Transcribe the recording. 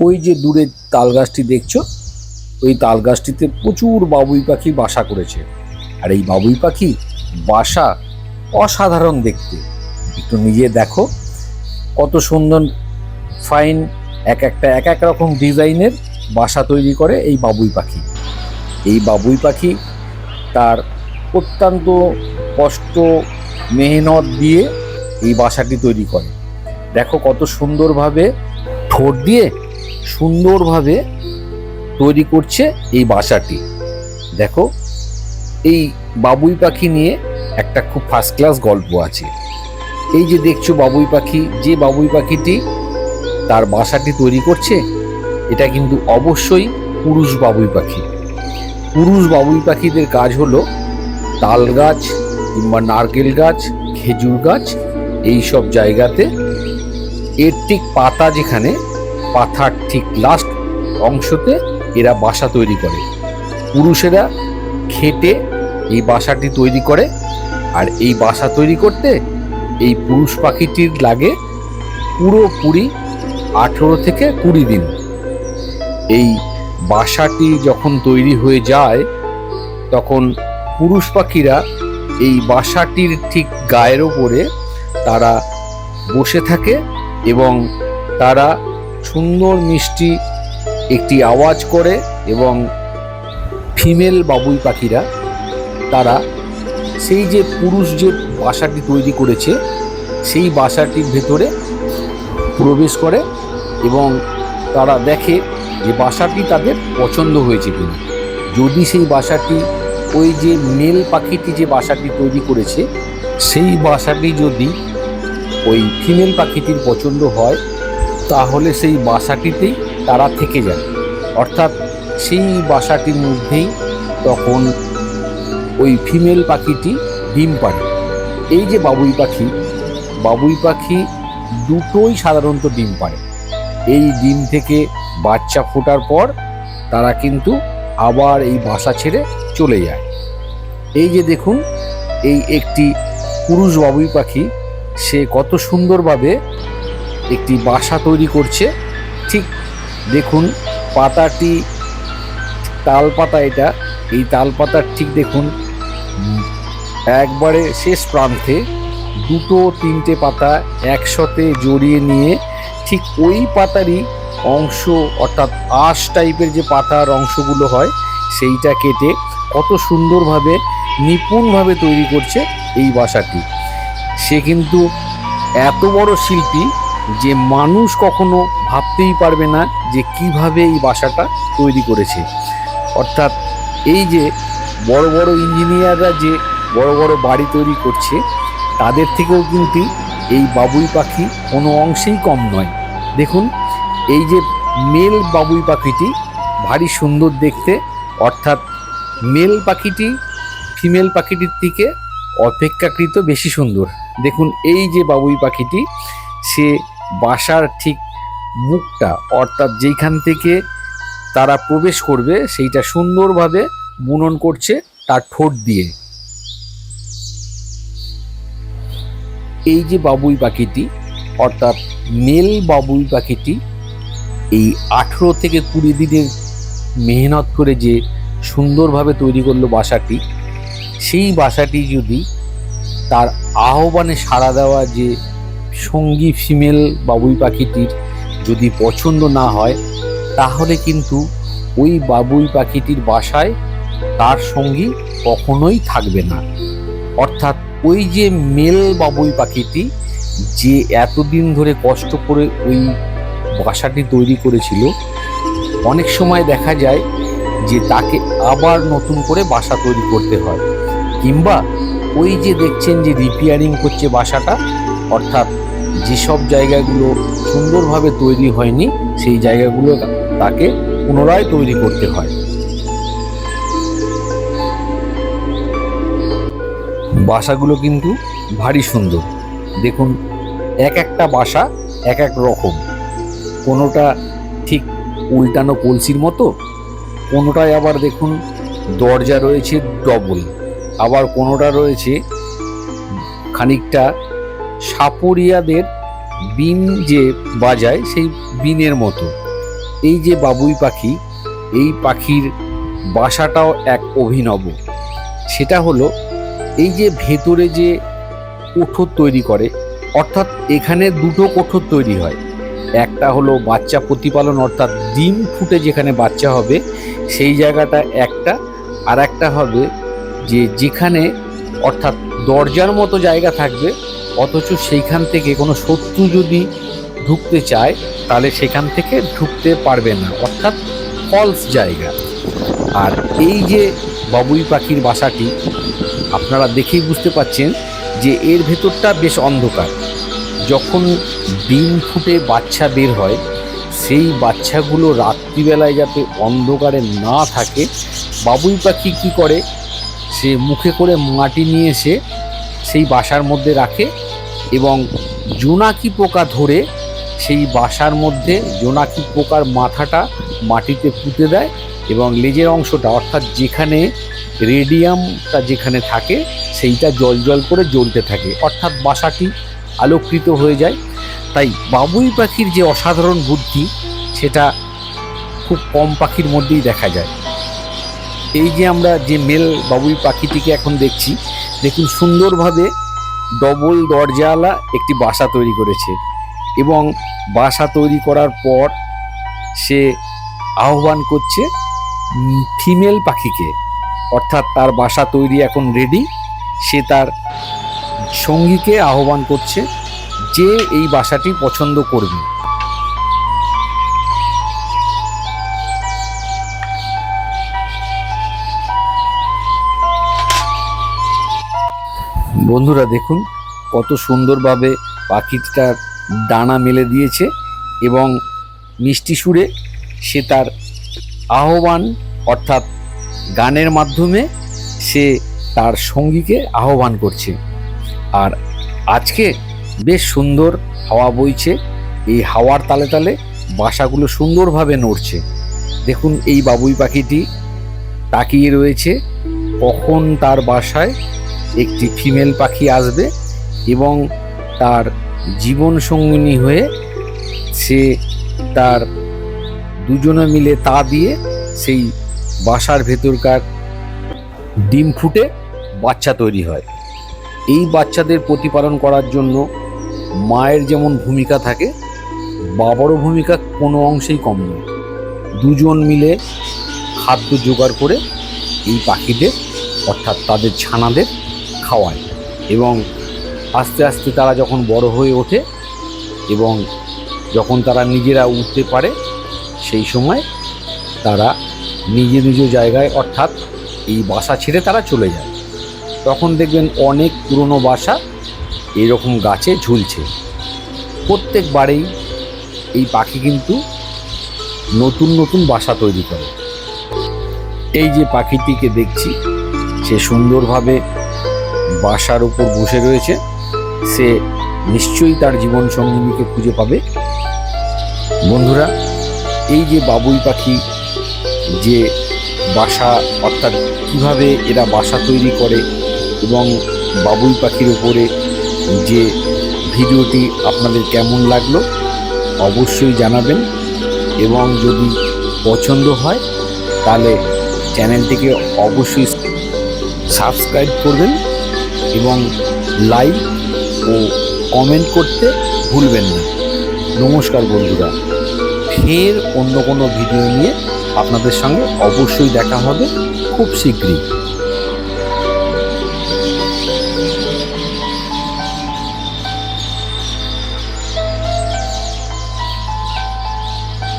ওই যে দূরে তাল গাছটি দেখছ, ওই তাল গাছটিতে প্রচুর বাবুই পাখি বাসা করেছে। আর এই বাবুই পাখি বাসা অসাধারণ দেখতে। একটু নিজে দেখো, কত সুন্দর, ফাইন, এক একটা, এক এক রকম ডিজাইনের বাসা তৈরি করে এই বাবুই পাখি। এই বাবুই পাখি তার অত্যন্ত কষ্ট মেহনত দিয়ে এই বাসাটি তৈরি করে। দেখো কত সুন্দরভাবে ঠোঁট দিয়ে সুন্দরভাবে তৈরি করছে এই বাসাটি। দেখো, এই বাবুই পাখি নিয়ে একটা খুব ফার্স্ট ক্লাস গল্প আছে। এই যে দেখছ বাবুই পাখি, যে বাবুই পাখিটি তার বাসাটি তৈরি করছে, এটা কিন্তু অবশ্যই পুরুষ বাবুই পাখি। পুরুষ বাবুই পাখিদের কাজ হলো তাল গাছ কিংবা নারকেল গাছ, খেজুর গাছ এই সব জায়গাতে এর ঠিক পাতা যেখানে পাতার ঠিক লাস্ট অংশতে এরা বাসা তৈরি করে। পুরুষেরা খেটে এই বাসাটি তৈরি করে আর এই বাসা তৈরি করতে এই পুরুষ পাখিটির লাগে পুরোপুরি আঠেরো থেকে কুড়ি দিন। এই বাসাটি যখন তৈরি হয়ে যায়, তখন পুরুষ পাখিরা এই বাসাটির ঠিক গায়ের ওপরে তারা বসে থাকে এবং তারা সুন্দর মিষ্টি একটি আওয়াজ করে এবং ফিমেল বাবুই পাখিরা, তারা সেই যে পুরুষ যে বাসাটি তৈরি করেছে, সেই বাসাটির ভেতরে প্রবেশ করে এবং তারা দেখে যে বাসাটি তাদের পছন্দ হয়েছে কিনা। যদি সেই বাসাটি, ওই যে মেল পাখিটি যে বাসাটি তৈরি করেছে, সেই বাসাটি যদি ওই ফিমেল পাখিটির পছন্দ হয় তাহলে সেই বাসাটিতেই তারা থেকে যায় অর্থাৎ সেই বাসাটির মধ্যেই তখন ওই ফিমেল পাখিটি ডিম পাড়ে। এই যে বাবুই পাখি বাবুই পাখি দুটোই সাধারণত ডিম পাড়ে। এই ডিম থেকে বাচ্চা ফোটার পর তারা কিন্তু আবার এই বাসা ছেড়ে চলে যায়। এই যে দেখুন, এই একটি পুরুষ বাবুই পাখি, সে কত সুন্দরভাবে একটি বাসা তৈরি করছে। ঠিক দেখুন, পাতাটি তাল পাতা এটা। এই তাল পাতার ঠিক দেখুন, একবারে শেষ প্রান্তে দুটো তিনটে পাতা একসাথে জড়িয়ে নিয়ে ঠিক ওই পাতারই অংশ অর্থাৎ আঁশ টাইপের যে পাতার অংশগুলো হয়, সেইটা কেটে কত সুন্দরভাবে নিপুণভাবে তৈরি করছে এই বাসাটি। সে কিন্তু এত বড় শিল্পী যে মানুষ কখনো ভাবতেই পারবে না যে কীভাবে এই বাসাটা তৈরি করেছে। অর্থাৎ এই যে বড় বড় ইঞ্জিনিয়াররা যে বড় বড় বাড়ি তৈরি করছে, তাদের থেকেও কিন্তু এই বাবুই পাখি কোনো অংশেই কম নয়। দেখুন, এই যে মেল বাবুই পাখিটি ভারী সুন্দর দেখতে, অর্থাৎ মেল পাখিটি ফিমেল পাখিটির থেকে অপেক্ষাকৃত বেশি সুন্দর। দেখুন, এই যে বাবুই পাখিটি, সে বাসার ঠিক মুখটা, অর্থাৎ যেইখান থেকে তারা প্রবেশ করবে, সেইটা সুন্দরভাবে বুনন করছে তার ঠোঁট দিয়ে। এই যে বাবুই পাখিটি, অর্থাৎ মেল বাবুই পাখিটি, এই আঠেরো থেকে কুড়ি দিনের মেহনত করে যে সুন্দরভাবে তৈরি করল বাসাটি, সেই বাসাটি যদি তার আহ্বানে সাড়া দেওয়া যে সঙ্গী ফিমেল বাবুই পাখিটির যদি পছন্দ না হয়, তাহলে কিন্তু ওই বাবুই পাখিটির বাসায় তার সঙ্গী কখনোই থাকবে না। অর্থাৎ ওই যে মেল বাবুই পাখিটি যে এতদিন ধরে কষ্ট করে ওই বাসাটি তৈরি করেছিল, অনেক সময় দেখা যায় যে তাকে আবার নতুন করে বাসা তৈরি করতে হয়। কিংবা ওই যে দেখছেন যে রিপেয়ারিং করছে বাসাটা, অর্থাৎ যেসব জায়গাগুলো সুন্দরভাবে তৈরি হয়নি, সেই জায়গাগুলো তাকে পুনরায় তৈরি করতে হয়। বাসাগুলো কিন্তু ভারী সুন্দর। দেখুন, এক একটা বাসা এক এক রকম। কোনোটা ঠিক উল্টানো কলসির মতো, কোনোটায় আবার দেখুন দরজা রয়েছে ডবল আবার কোনোটা রয়েছে খানিকটা সাপরিয়াদের বিন যে বাজায়, সেই বিনের মতো। এই যে বাবুই পাখি, এই পাখির বাসাটাও এক অভিনব। সেটা হলো, এই যে ভেতরে যে কোঠর তৈরি করে, অর্থাৎ এখানে দুটো কোঠর তৈরি হয়। একটা হলো বাচ্চা প্রতিপালন, অর্থাৎ ডিম ফুটে যেখানে বাচ্চা হবে, সেই জায়গাটা একটা। আর একটা হবে যে যেখানে, অর্থাৎ দরজার মতো জায়গা থাকবে অথচ সেইখান থেকে কোনো শত্রু যদি ঢুকতে চায়, তাহলে সেখান থেকে ঢুকতে পারবে না, অর্থাৎ ফলস জায়গা। আর এই যে বাবুই পাখির বাসাটি, আপনারা দেখেই বুঝতে পাচ্ছেন যে এর ভেতরটা বেশ অন্ধকার। যখন ডিম ফুটে বাচ্চা বের হয়, সেই বাচ্চাগুলো রাত্রিবেলায় যাতে অন্ধকারে না থাকে, বাবুই পাখি কি করে? সে মুখে করে মাটি নিয়ে এসে সেই বাসার মধ্যে রাখে এবং জোনাকি পোকা ধরে সেই বাসার মধ্যে জোনাকি পোকার মাথাটা মাটিতে পুঁতে দেয় এবং লেজের অংশটা, অর্থাৎ যেখানে রেডিয়ামটা যেখানে থাকে, সেইটা জল জল করে জ্বলতে থাকে। অর্থাৎ বাসাটি আলোকৃত হয়ে যায়। তাই বাবুই পাখির যে অসাধারণ বুদ্ধি, সেটা খুব কম পাখির মধ্যেই দেখা যায়। এই যে আমরা যে মেল বাবুই পাখিটিকে এখন দেখছি, দেখুন সুন্দরভাবে ডবল দরজাওয়ালা একটি বাসা তৈরি করেছে এবং বাসা তৈরি করার পর সে আহ্বান করছে ফিমেল পাখিকে। অর্থাৎ তার বাসা তৈরি এখন রেডি সে তার সঙ্গীকে আহ্বান করছে যে এই বাসাটি পছন্দ করবে বন্ধুরা দেখুন, কত সুন্দরভাবে পাখিটার ডানা মেলে দিয়েছে এবং মিষ্টি সুরে সে তার আহ্বান অর্থাৎ গানের মাধ্যমে সে তার সঙ্গীকে আহ্বান করছে। আর আজকে বেশ সুন্দর হাওয়া বইছে, এই হাওয়ার তালে তালে বাসাগুলো সুন্দরভাবে নড়ছে। দেখুন, এই বাবুই পাখিটি তাকিয়ে রয়েছে, কখন তার বাসায় একটি ফিমেল পাখি আসবে এবং তার জীবন সঙ্গিনী হয়ে সে তার দুজনে মিলে তা দিয়ে সেই বাসার ভেতরকার ডিম ফুটে বাচ্চা তৈরি হয়। এই বাচ্চাদের প্রতিপালন করার জন্য মায়ের যেমন ভূমিকা থাকে, বাবারও ভূমিকা কোনো অংশেই কম নয়। দুজন মিলে খাদ্য জোগাড় করে এই পাখিদের, অর্থাৎ তাদের ছানাদের খাওয়ায় এবং আস্তে আস্তে তারা যখন বড় হয়ে ওঠে এবং যখন তারা নিজেরা উঠতে পারে, সেই সময় তারা নিজ নিজ জায়গায় অর্থাৎ এই বাসা ছেড়ে তারা চলে যায়। তখন দেখবেন অনেক পুরনো বাসা এরকম গাছে ঝুলছে। প্রত্যেকবারেই এই পাখি কিন্তু নতুন নতুন বাসা তৈরি করে। এই যে পাখিটিকে দেখছি, সে সুন্দরভাবে বাসার উপর বসে রয়েছে, সে নিশ্চয়ই তার জীবন সঙ্গিনীকে খুঁজে পাবে। বন্ধুরা, এই যে বাবুই পাখি, যে বাসা, অর্থাৎ কীভাবে এরা বাসা তৈরি করে এবং বাবুই পাখির উপরে যে ভিডিওটি আপনাদের কেমন লাগল, অবশ্যই জানাবেন। এবং যদি পছন্দ হয়, তাহলে চ্যানেলটিকে অবশ্যই সাবস্ক্রাইব করবেন। এবং লাইক ও কমেন্ট করতে ভুলবেন না। নমস্কার বন্ধুরা। ফের অন্য কোনো ভিডিও নিয়ে আপনাদের সঙ্গে অবশ্যই দেখা হবে। খুব শীঘ্রই।